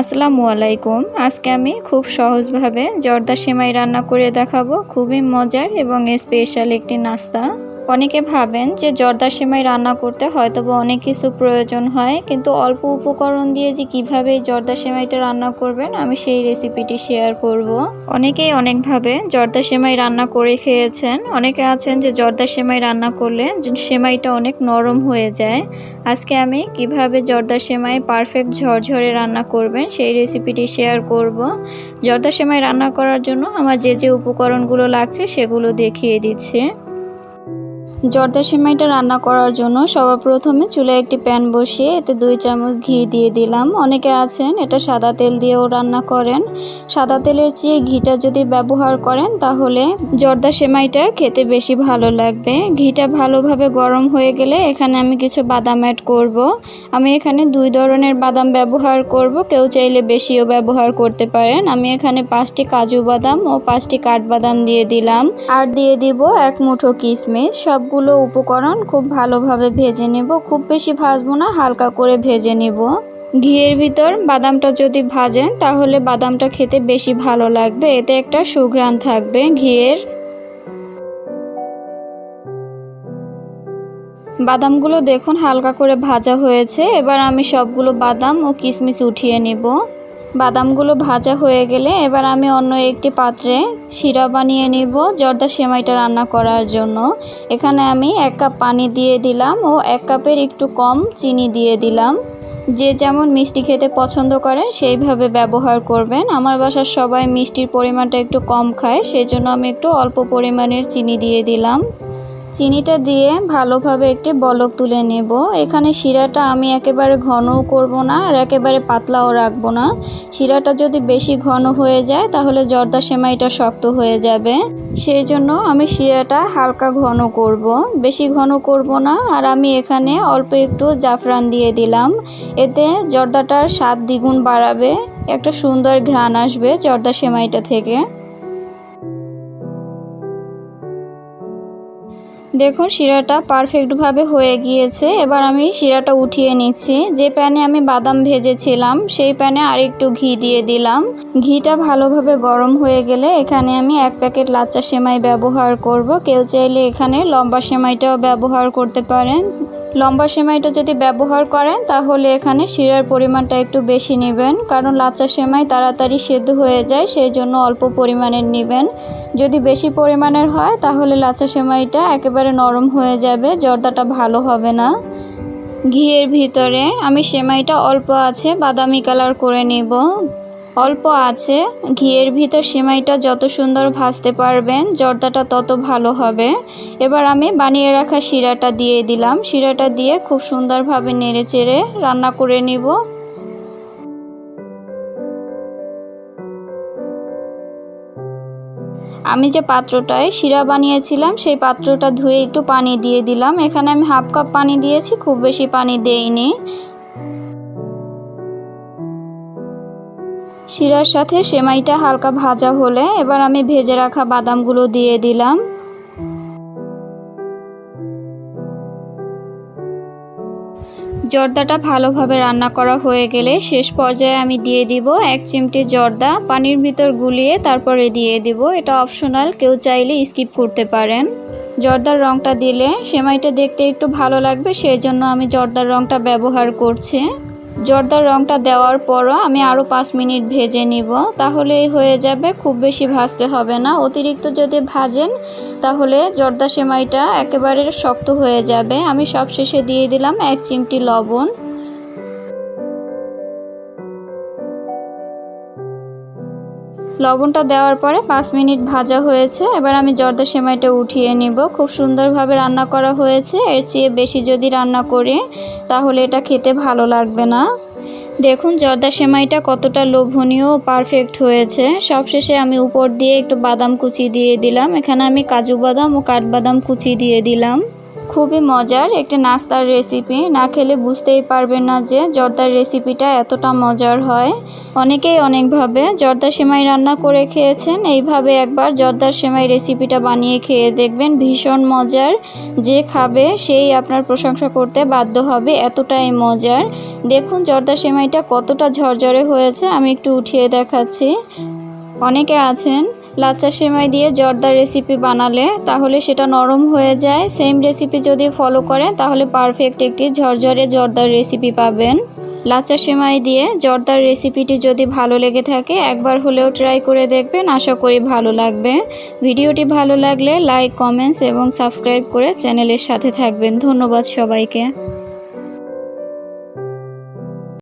আসসালামু আলাইকুম। আজকে আমি খুব সহজভাবে জর্দা সেমাই রান্না করে দেখাবো। খুবই মজার এবং স্পেশাল একটি নাস্তা। অনেকে ভাবেন যে জর্দা সেমাই রান্না করতে হয়তো বা অনেক কিছু প্রয়োজন হয়, কিন্তু অল্প উপকরণ দিয়ে যে কীভাবে এই জর্দা সেমাইটা রান্না করবেন আমি সেই রেসিপিটি শেয়ার করব। অনেকেই অনেকভাবে জর্দা সেমাই রান্না করে খেয়েছেন, অনেকে আছেন যে জর্দা সেমাই রান্না করলে সেমাইটা অনেক নরম হয়ে যায় আজকে আমি কীভাবে জর্দা সেমাই পারফেক্ট ঝরঝরে রান্না করবেন সেই রেসিপিটি শেয়ার করব। জর্দা সেমাই রান্না করার জন্য আমার যে যে উপকরণগুলো লাগছে সেগুলো দেখিয়ে দিচ্ছে জর্দা সেমাইটা রান্না করার জন্য সবার প্রথমে চুলায় একটি প্যান বসিয়ে এতে দুই চামচ ঘি দিয়ে দিলাম। অনেকে আছেন, এটা সাদা তেল দিয়েও রান্না করেন। সাদা তেলের চেয়ে ঘিটা যদি ব্যবহার করেন, তাহলে জর্দা সেমাইটা খেতে বেশি ভালো লাগবে। ঘিটা ভালোভাবে গরম হয়ে গেলে এখানে আমি কিছু বাদাম অ্যাড করব। আমি এখানে দুই ধরনের বাদাম ব্যবহার করব, কেউ চাইলে বেশিও ব্যবহার করতে পারেন। আমি এখানে পাঁচটি কাজু বাদাম ও পাঁচটি কাঠবাদাম দিয়ে দিলাম। আর দিয়ে দিব এক মুঠো কিশমিশ সব সবগুলো উপকরণ খুব ভালোভাবে ভেজে নেব। খুব বেশি ভাজবো না, হালকা করে ভেজে নেব। ঘিয়ের ভিতর বাদামটা যদি ভাজেন, তাহলে বাদামটা খেতে বেশি ভালো লাগবে। এতে একটা সুঘ্রাণ থাকবে ঘিয়ের। বাদামগুলো দেখুন হালকা করে ভাজা হয়েছে। এবার আমি সবগুলো বাদাম ও কিশমিশ উঠিয়ে নেব। বাদামগুলো ভাজা হয়ে গেলে এবার আমি অন্য একটি পাত্রে শিরা বানিয়ে নিব জর্দা সেমাইটা রান্না করার জন্য। এখানে আমি এক কাপ পানি দিয়ে দিলাম ও এক কাপের একটু কম চিনি দিয়ে দিলাম। যে যেমন মিষ্টি খেতে পছন্দ করে সেইভাবে ব্যবহার করবেন। আমার বাসার সবাই মিষ্টির পরিমাণটা একটু কম খায় সেই জন্য আমি একটু অল্প পরিমাণের চিনি দিয়ে দিলাম। চিনিটা দিয়ে ভালোভাবে একটি বলক তুলে নেব। এখানে শিরাটা আমি একেবারে ঘনও করব না আর একেবারে পাতলাও রাখব না। শিরাটা যদি বেশি ঘন হয়ে যায়, তাহলে জর্দা সেমাইটা শক্ত হয়ে যাবে। সেই জন্য আমি শিরাটা হালকা ঘন করব। বেশি ঘন করব না আর আমি এখানে অল্প একটু জাফরান দিয়ে দিলাম। এতে জর্দাটার স্বাদ দ্বিগুণ বাড়াবে, একটা সুন্দর ঘ্রাণ আসবে জর্দা সেমাইটা থেকে। দেখুন, শিরাটা পারফেক্টভাবে হয়ে গিয়েছে। এবার আমি শিরাটা উঠিয়ে নিচ্ছি। যে প্যানে আমি বাদাম ভেজেছিলাম, সেই প্যানে আরেকটু ঘি দিয়ে দিলাম। ঘিটা ভালোভাবে গরম হয়ে গেলে এখানে আমি এক প্যাকেট লাচ্চা সেমাই ব্যবহার করব। কেউ চাইলে এখানে লম্বা সেমাইটাও ব্যবহার করতে পারেন। লম্বা সেমাইটা যদি ব্যবহার করেন, তাহলে এখানে শিরার পরিমাণটা একটু বেশি নেবেন। কারণ লাচ্চা সেমাই তাড়াতাড়ি সেদ্ধ হয়ে যায় সেই জন্য অল্প পরিমাণের নেবেন। যদি বেশি পরিমাণের হয়, তাহলে লাচ্চা সেমাইটা একেবারে নরম হয়ে যাবে, জর্দাটা ভালো হবে না। ঘিয়ের ভিতরে আমি সেমাইটা অল্প আছে, বাদামি কালার করে নেব। অল্প আছে, ঘিয়ের ভিতর সেমাইটা যত সুন্দর ভাজতে পারবেন, জর্দাটা তত ভালো হবে। এবার আমি বানিয়ে রাখা শিরাটা দিয়ে দিলাম। শিরাটা দিয়ে খুব সুন্দরভাবে নেড়ে চেড়ে রান্না করে নিব। আমি যে পাত্রটায় শিরা বানিয়েছিলাম, সেই পাত্রটা ধুয়ে একটু পানি দিয়ে দিলাম। এখানে আমি হাফ কাপ পানি দিয়েছি, খুব বেশি পানি দেইনি। শিরার সাথে সেমাইটা হালকা ভাজা হলে এবার আমি ভেজে রাখা বাদামগুলো দিয়ে দিলাম। জর্দাটা ভালোভাবে রান্না করা হয়ে গেলে শেষ পর্যায়ে আমি দিয়ে দিব এক চিমটি জর্দা, পানির ভিতর গুলিয়ে তারপরে দিয়ে দিব। এটা অপশনাল, কেউ চাইলে স্কিপ করতে পারেন। জর্দার রঙটা দিলে সেমাইটা দেখতে একটু ভালো লাগবে, সেই জন্য আমি জর্দার রঙটা ব্যবহার করছি। জর্দার রঙটা দেওয়ার পরও আমি আরও পাঁচ মিনিট ভেজে নিব তাহলেই হয়ে যাবে, খুব বেশি ভাজতে হবে না। অতিরিক্ত যদি ভাজেন, তাহলে জর্দা সেমাইটা একেবারে শক্ত হয়ে যাবে। আমি সব শেষে দিয়ে দিলাম এক চিমটি লবণ। লবণটা দেওয়ার পরে পাঁচ মিনিট ভাজা হয়েছে। এবার আমি জর্দা সেমাইটা উঠিয়ে নিব। খুব সুন্দরভাবে রান্না করা হয়েছে। এর চেয়ে বেশি যদি রান্না করি, তাহলে এটা খেতে ভালো লাগবে না। দেখুন, জর্দা সেমাইটা কতটা লোভনীয় পারফেক্ট হয়েছে। সবশেষে আমি উপর দিয়ে একটু বাদাম কুচি দিয়ে দিলাম। এখানে আমি কাজু বাদাম ও কাঠবাদাম কুচি দিয়ে দিলাম। খুবই মজার একটি নাস্তার রেসিপি না খেলে বুঝতেই পারবেন না যে জর্দার রেসিপিটা এতটা মজার হয়। অনেকেই অনেকভাবে জর্দা সেমাই রান্না করে খেয়েছেন। এইভাবে একবার জর্দার সেমাই রেসিপিটা বানিয়ে খেয়ে দেখবেন ভীষণ মজার। যে খাবে সেই আপনার প্রশংসা করতে বাধ্য হবে, এতটাই মজার। দেখুন জর্দা সেমাইটা কতটা ঝরঝরে হয়েছে, আমি একটু উঠিয়ে দেখাচ্ছি। অনেকে আছেন লাচ্চা সেমাই দিয়ে জর্দার রেসিপি বানালে তাহলে সেটা নরম হয়ে যায়। সেম রেসিপি যদি ফলো করেন, তাহলে পারফেক্ট একটি ঝরঝরে জর্দার রেসিপি পাবেন। লাচ্চা সেমাই দিয়ে জর্দার রেসিপিটি যদি ভালো লেগে থাকে, একবার হলেও ট্রাই করে দেখবেন। আশা করি ভালো লাগবে। ভিডিওটি ভালো লাগলে লাইক কমেন্টস এবং সাবস্ক্রাইব করে চ্যানেলের সাথে থাকবেন। ধন্যবাদ সবাইকে।